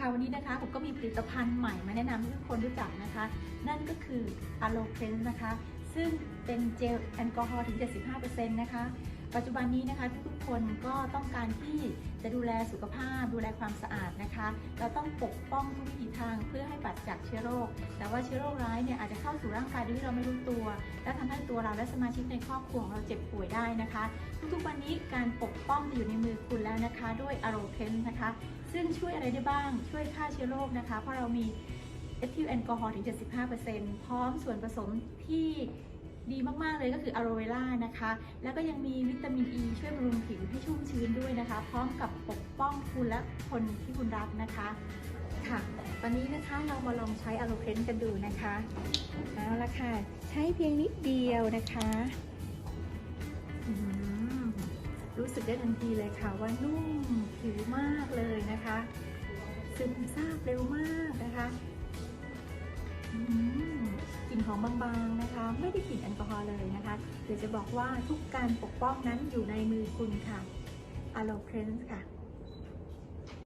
ค่ะวันนี้นะคะผมก็มีผลิตภัณฑ์ใหม่มาแนะนำให้ทุกคนรู้จักนะคะ นั่นก็คือ a l o c r e n นะคะ ซึ่งเป็นเจลแอลกอฮอล์ถึง 75%นะคะ ปัจจุบันนี้นะคะทุกๆคนก็ต้องการที่จะดูแลสุขภาพ ดูแลความสะอาดนะคะ เราต้องปกป้องทุกวิถีทางเพื่อให้ปราศจากเชื้อโรค แต่ว่าเชื้อโรคร้ายเนี่ยอาจจะเข้าสู่ร่างกายโดยที่เราไม่รู้ตัว และทำให้ตัวเราและสมาชิกในครอบครัวของเราเจ็บป่วยได้นะคะ ทุกๆวันนี้การปกป้องอยู่ในมือ แล้วนะคะ ด้วย a r o c e n นะคะ ซึ่งช่วยอะไรได้บ้าง ช่วยฆ่าเชื้อโรคนะคะ เพราะเรามีเอทิลแอลกอฮอล์ถึง 75%พร้อมส่วนผสมที่ดีมาก ๆ เลยก็คืออะโรเวล่านะคะ แล้วก็ยังมีวิตามินอ e ีช่วยบำรุงผิวให้ชุ่มชื้นด้วยนะคะ พร้อมกับปกป้องคุณและคนที่คุณรักนะคะ ค่ะ ตอนนี้นะคะเรามาลองใช้อะโรเคนกันดูนะคะเอาละค่ะ ใช้เพียงนิดเดียวนะคะ ได้ทันทีเลยค่ะว่านุ่มผิวมากเลยนะคะ ซึมซาบเร็วมากนะคะกลิ่นหอมบางๆนะคะ ไม่ได้กลิ่นแอลกอฮอล์เลยนะคะเดี๋ยวจะบอกว่าทุกการปกป้องนั้นอยู่ในมือคุณค่ะ a l o c r e n s ค่ะ